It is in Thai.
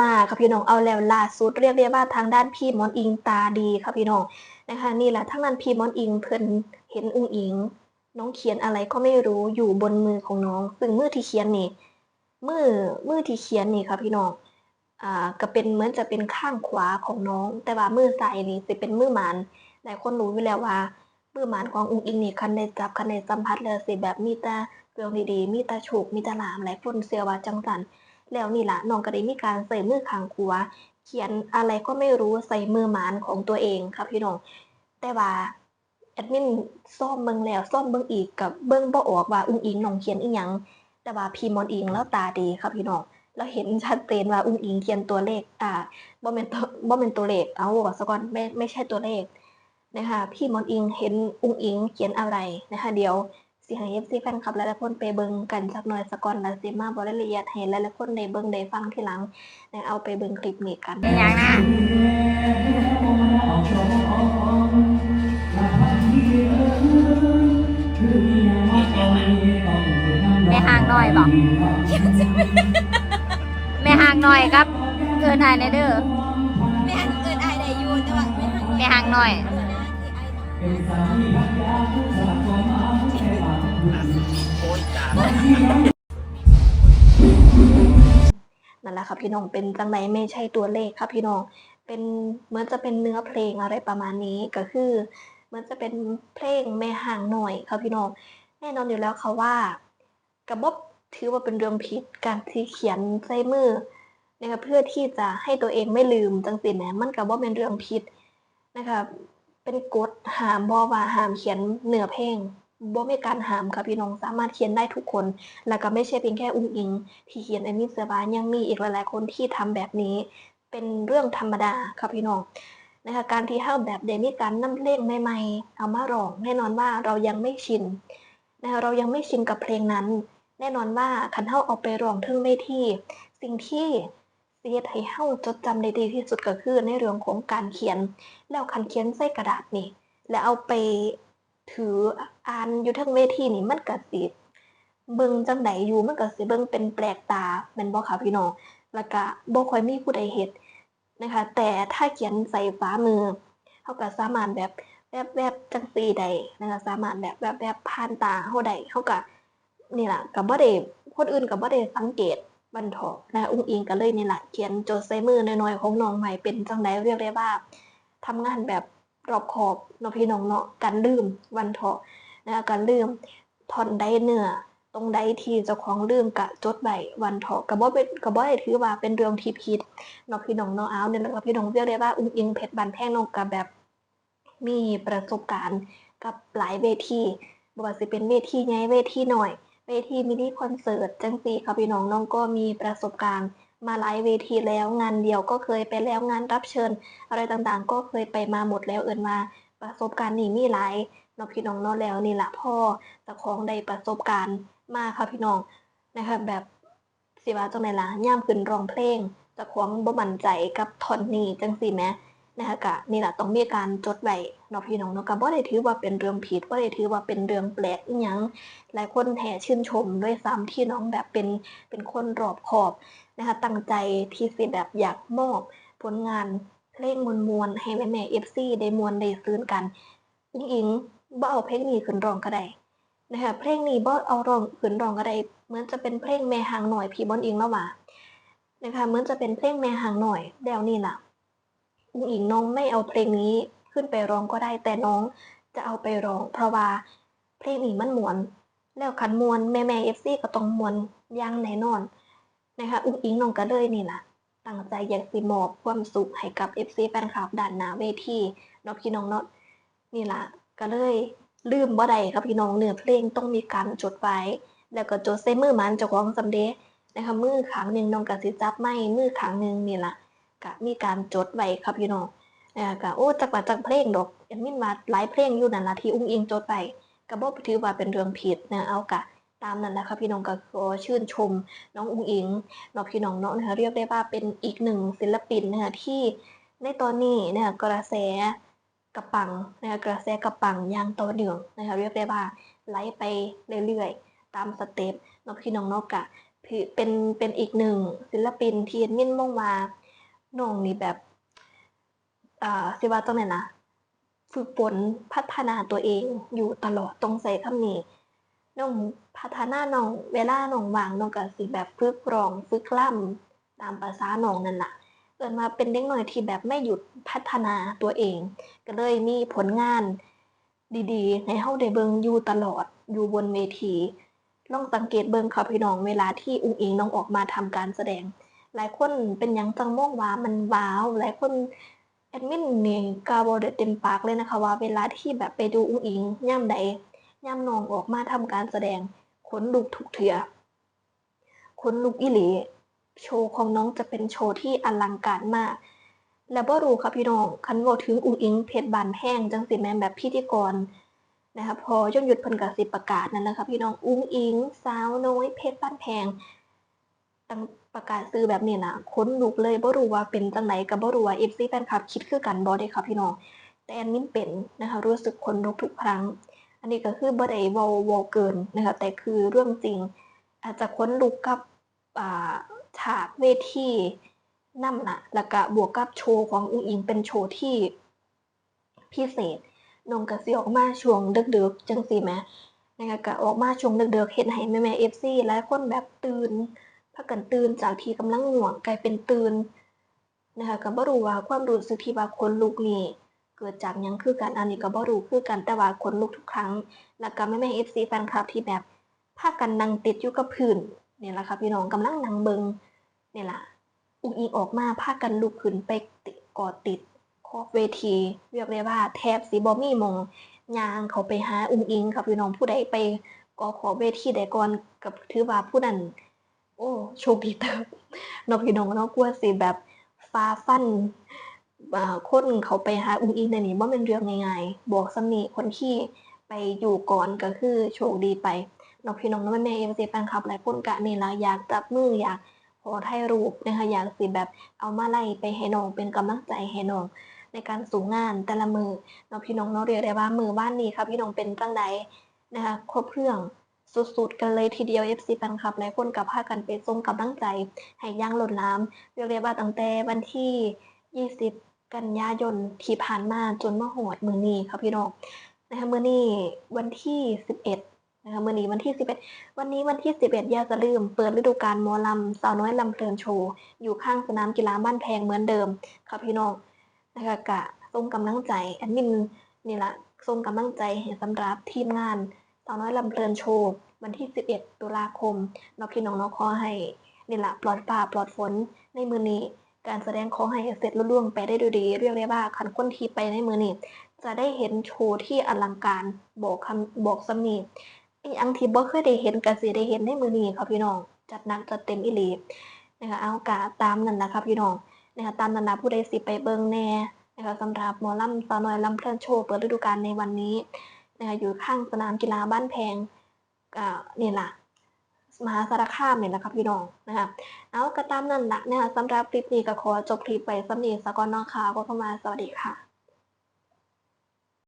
มาค่ะพี่น้องเอาแล้วล่าสุดเรียกได้ว่าทางด้านพี่มอนอิงตาดีค่ะพี่น้องนะคะนี่แหละทั้งนั้นพี่มอนอิงเพิ่นเห็นอุ้งอิง น้องเขียนอะไรก็ไม่รู้อยู่บนมือของน้องซึ่งมือที่เขียนนี่มือมือที่เขียนนี่ค่ะพี่น้องอ่าก็เป็นเหมือนจะเป็นข้างขวาของน้อง แต่ว่ามือซ้ายนี่จะเป็นมือหมานหลายคนรู้อยู่แล้วว่ามือหมานของอุ้งอิงนี่คันได้จับคันได้สัมผัสแล้วสิแบบมีต่เรื่องดีๆมีต่โชคมีแต่ลาภหลายคนเชื่อว่าจังสัน แล้วนี่ละน้องก็ได้มีการใส่มือขางขวาเขียนอะไรก็ไม่รู้ใส่มือหมานของตัวเองครับพี่น้อง แต่ว่าแอดมินซ่อมเบิ่งแล้วซ่อมเบิ่งอีกกับเบิ่งบ่ออกว่าอุ้งอิงน้องเขียนอีหยังแต่ว่าพี่มอนอิงแล้วตาดีครับพี่น้องเราเห็นชัดเจนว่าอุ้งอิงเขียนตัวเลข อ่าบ่แม่นตัวบ่แม่นตัวเลขเอาว่าซะก่อนไม่ไม่ใช่ตัวเลขนะคะพี่มอนอิงเห็นอุ้งอิงเขียนอะไรนะคะเดี๋ยว สิให้ FC แฟนคลับหลายๆคนไปเบิ่งกันสักหน่อยสักก่อนแล้วสิมาบ่รายละเอียดให้หลายๆคนได้เบิ่งได้ฟังทีหลังได้เอาไปเบิ่งคลิปนี้กันเป็นหยังนะแม่ห่างหน่อยบอกแม่ห่างหน่อยครับเกินไอในเด้อแม่หันเกิดอายได้อยู่แต่ว่าแม่หันแม่ห่างหน่อยเกิด นั่นแหละค่ะพี่น้องเป็นจังไดไม่ใช่ตัวเลขค่ะพี่น้องเป็นเหมือนจะเป็นเนื้อเพลงอะไรประมาณนี้ก็คือเหมือนจะเป็นเพลงแม่ห่างหน่อยค่ะพี่น้องแน่นอนอยู่แล้วค่ะว่ากระบบถือว่าเป็นเรื่องผิดการที่เขียนใส่มือนะคะเพื่อที่จะให้ตัวเองไม่ลืมจังสิแหมมันก็บ่เป็นเรื่องผิดนะคะเป็นกฎห้ามบ่ว่าห้ามเขียนเนื้อเพลง บ่มีการห้ามค่ะพี่น้องสามารถเขียนได้ทุกคน แล้วก็ไม่ใช่เพียงแค่อุ้งอิง ที่เขียนอันนี้เสือบายังมีอีกหลายๆคนที่ทำแบบนี้ เป็นเรื่องธรรมดาค่ะพี่น้องนะคะการที่เฮาแบบเดมีการนำเลงใหม่ๆเอามาร้อง แน่นอนว่าเรายังไม่ชินนะคะเรายังไม่ชินกับเพลงนั้น แน่นอนว่าคันเฮาเอาไปร้องถึงเวทีสิ่งที่เสียให้เฮาจดจำได้ดีที่สุดก็คือในเรื่องของการเขียน แล้วคันเขียนใส่กระดาษนี่ แล้วเอาไปถือ อ่านอยู่ทั้งเวทีนี่มันก็สิเบิ่งจังใดอยู่มันก็สิเบิ่งเป็นแปลกตาแม่นบ่ค่ะพี่น้องแล้วก็บ่ค่อยมีผู้ใดเฮ็ดนะคะ แต่ถ้าเขียนใส่ฝ่ามือเฮาก็สามารถแบบแวบๆจังซี่ได้นะคะสามารถแบบแวบๆผ่านตาเฮาได้เฮาก็นี่ล่ะก็บ่ได้คนอื่นก็บ่ได้สังเกตบันทอกนะอุ้งอิงก็เลยนี่ล่ะเขียนโจทย์ใส่มือน้อยๆของน้องใหม่เป็นจังใดเรียกได้ว่าทำงานแบบรอบคอบเนาะพี่น้องเนาะกันลืมวันเถาะนะคะกันลืมท่อนใดเนื้อตรงใดที่เจ้าของลืมกะจดไว้วันเถาะกะบ่เป็นกะบ่ได้ถือว่าเป็นเรื่องที่ผิดนาะพี่น้องนาะเอาเนี่ยแล้วก็พี่น้องเรียกได้ว่าอุ้งอิงเพชรบันแท่งน้องกะแบบมีประสบการณ์กับหลายเวทีบ่ว่าสิเป็นเวทีใหญ่เวทีหน้อยเวทีมินิคอนเสิร์ตจังซี่ค่ะพี่น้องน้องก็มีประสบการณ์มาหลายเวทีแล้วงานเดียวก็เคยไปแล้วงานรับเชิญ อะไรต่างๆ ก็เคยไปมาหมดแล้วเอิ้นว่าประสบการณ์นี่มีหลาย นาะพี่น้องเนาะแล้วนี่แหละพ่อเจ้าของได้ประสบการณ์มาค่ะพี่น้องนะคะแบบสิว่าจังไดล่ะย่ามขึ้นร้องเพลงเจะควงบ่มั่นใจกับท่อนนี้จังซี่แหมนะคะกะนี่แหละต้องมีการจดไว้เนาะพี่น้องเนาะก็บ่ได้ถือว่าเป็นเรื่องผิดบ่ได้ถือว่าเป็นเรื่องแปลกอีหยังหลายคนแห่ชื่นชมด้วยซ้ำที่น้องแบบเป็นเป็นคนรอบคอบนะคะตั้งใจที่สิแบบอยากมอบผลงานเพลงมวลๆให้แม่ๆ FC ได้มวลได้ซื้นกันอิงอิง บ่เอาเพลงนี้ขึ้นร้องก็ได้นะคะเพลงนี้บ่เอาร้องขืนร้องก็ได้เหมือนจะเป็นเพลงแม่หางหน่อยพี่บอนอิงแล้วว่านะคะเหมือนจะเป็นเพลงแม่หางหน่อยแล้วนี่ล่ะอุ้งอิงน้องไม่เอาเพลงนี้ขึ้นไปร้องก็ได้แต่น้องจะเอาไปร้อง เพราะว่าเพลงนี้มันมวน แล้วคันมวนแม่แม่เอฟซีก็ต้องมวนอย่างแน่นอนนะคะอุ้งอิงน้องก็เลยนี่ล่ะตั้งใจอยากสิมอบความสุขให้กับ FC แฟนคลับด้านหน้าเวทีเนาะพี่น้องเนาะนี่ล่ะ ก็เลยลืมบ่ได้ครับพี่น้องเนื้อเพลงต้องมีการจดไว้ แล้วก็จดใส่มือมันเจ้าของสำเดะนะคะมือขางหนึ่งน้องกสิจับไม้มือขางหนึ่งนี่ละก็มีการจดไว้ครับพี่น้องอ่าก็โอ้จักว่าจักเพลงดอกอันมินว่าหลายเพลงอยู่นั่นละที่อุ้งอิงจดไว้ก็บ่ถือว่าเป็นเรื่องผิดนะเอากะตามนั้นแหละครับพี่น้องก็ขอชื่นชมน้องอุ้งอิงเนาะพี่น้องเนาะนะคะเรียกได้ว่าเป็นอีกหนึ่งศิลปินนะคะที่ในตอนนี้นะคะกระแส กระปังนะคะกระแสกระปังอย่างต่อเนื่องนะคะเรียกได้ว่าไล่ไปเรื่อยๆ ตามสเต็ปนพี่น้องนกกะถือเป็นเป็นอีกหนึ่งศิลปินที่เอ็นมินมองวาน้องนี่แบบอ่าสิว่าตรงไหนนะฝึกฝนพัฒนาตัวเองอยู่ตลอดตรงใส่คำนี้น้องพัฒนาน้องเวลาน้องวางน้องก็สิแบบฝึกรองฝึกล่ำตามภาษาน้องนั่นแหละ เกิดมาเป็นเด็กหน้อยที่แบบไม่หยุดพัฒนาตัวเอง ก็เลยมีผลงานดีๆให้เฮาได้เบิงอยู่ตลอดอยู่บนเวทีลองสังเกตเบิงค่ะพี่น้องเวลาที่อุ้งอิงน้องออกมาทำการแสดง หลายคนเป็นยังจังมองว่ามันว้าว หลายคนแอดมินนี่กาบอได้เต็มปากเลยนะคะว่าเวลาที่แบบไปดูอุ้งอิงย่ำใดย่ำนองออกมาทำการแสดงขนลุกทุกเถื่อขนลุกอีหลี โชว์ของน้องจะเป็นโชว์ที่อลังการมาก และบ่รู้ค่ะพี่น้องคันเว่าถึงอุ้งอิงเพชรบานแพงจังสิแม่นแบบพิธีกรนะคะพอย่งหยุดเพิ่นกับสิประกาศนั่นแหละค่ะพี่น้องอุ้งอิง สาวน้อยเพชรบ้านแพงตั้งประกาศซื้อแบบนี้นะค้นลุกเลยบ่รู้ว่าเป็นจังไหนกับบ่รู้ว่า FC แฟนคลับคิดคือกันบ่เด้ค่ะพี่น้องแต่แอนมินเป็นนะคะรู้สึกคนลุกทุกครั้ง อันนี้ก็คือบ่ได้ว้าเว้าเกินนะคะแต่คือเรื่องจริง อาจจะค้นลุกกับอ่า ฉากเวทีนํน่ะแล้วก็บวกกับโชว์ของอุ้งอิงเป็นโชว์ที่พิเศษนงก็สิออกมาช่วงดึกๆจังซี่แหมนะคะก็ออกมาช่วงดึกๆเฮ็ดให้แม่ๆ FC หลายคนแบบตื่นพากันตื่นจากที่กำลังง่วงกลายเป็นตื่นนะคะก็บ่รู้ว่าความรู้สึกที่ว่าขนลุกนี่เกิดจากยังคือกันอันนี้ก็บ่รู้คือกันแต่ว่าขนลุกทุกครั้ง แล้วก็แม่ๆ FC แฟนคลับที่แบบพากันนั่งติดอยู่กับพื้น เนี่ยแหละค่ะพี่น้องกำลังนั่งเบิงเนี่ยล่ะอุกอิงออกมาพากันลุกขึ้นไปติดกอดติดขอบเวที เรียกได้ว่าแทบสิบ่มีหมองยางเขาไปหาอุ้งอิงค่ะพี่น้องผู้ใดไปก็ขอเวทีใดก่อนกับถือว่าผู้นั้นโอ้โชคดีเติบเนาะพี่น้องนาะกลัวสิแบบฟ้าฟันคนเขาไปหาอุ้งอิงในนี้บ่เป็นเรื่องง่ายๆบอกสำนีคนที่ไปอยู่ก่อนก็คือโชคดีไป นาะพี่น้องเนาะแม่เอฟซีแฟนคลับหลายคนกะนี่ละอยากจับมืออยากขอถ่ายรูปนะคะอยากสิแบบเอามาไล่ไปให้น้องเป็นกำลังใจให้น้องในการสู่งานแต่ละมือเนาะพี่น้องเนาะเรียกได้ว่ามือบ้านนี้ครับพี่น้องเป็นจังใดนะคะครบเครื่องสุดๆกันเลยทีเดียว FC แฟนคลับหลายคนกับพากันไปส่งกำลังใจให้ย่างหล่นน้ำเรียกได้ว่าตั้งแต่วันที่ 20 กันยายนที่ผ่านมาจนมาหอดมือนี้ครับพี่น้องนะคะมือนี้วันที่ 11 นะคะมือนี้วันที่ 11 วันนี้วันที่ 11อย่าจะลืม เปิดฤดูกาลมอลำสาวน้อยลำเพลินโชว์อยู่ข้างสนามกีฬาบ้านแพงเหมือนเดิมครับพี่น้องนะคะกะส่งกำลังใจแอดมินนี่ละส่งกำลังใจให้สำหรับทีมงานสาวน้อยลำเพลินโชว์วันที่ 11 ตุลาคมเนาะพี่น้องนาะขอให้นี่ละปลอดฟ้าปลอดฝนในมือนี้การแสดงขอให้เสร็จลุล่วงไปได้ด้วยดี เรียกได้ว่าคันคนทีไปในมือนี้จะได้เห็นโชว์ที่อลังการบอกคำบอกสำนี อีอังที่บ่เคยได้เห็นก็สิได้เห็นในมือนี้ครับพี่น้อง จัดหนักจัดเต็มอีหลีนะคะเอากะตามนั่นนะครับพี่น้องนะคะตามนันนะผู้ใดสิไปเบิงแน่นะคะสำหรับหมอลำสาวน้อยลำเพลินโชว์เปิดฤดูกาลในวันนี้นะคะอยู่ข้างสนามกีฬาบ้านแพงอ่านี่ล่ะมหาสารคามเนี่ยนะครับพี่น้องนะคะเอาก็ตามนั่นละนะคะสำหรับคลิปนี้ก็ขอจบคลิปไปสำนีสกอนน้องขาวก็เข้ามาสวัสดีค่ะ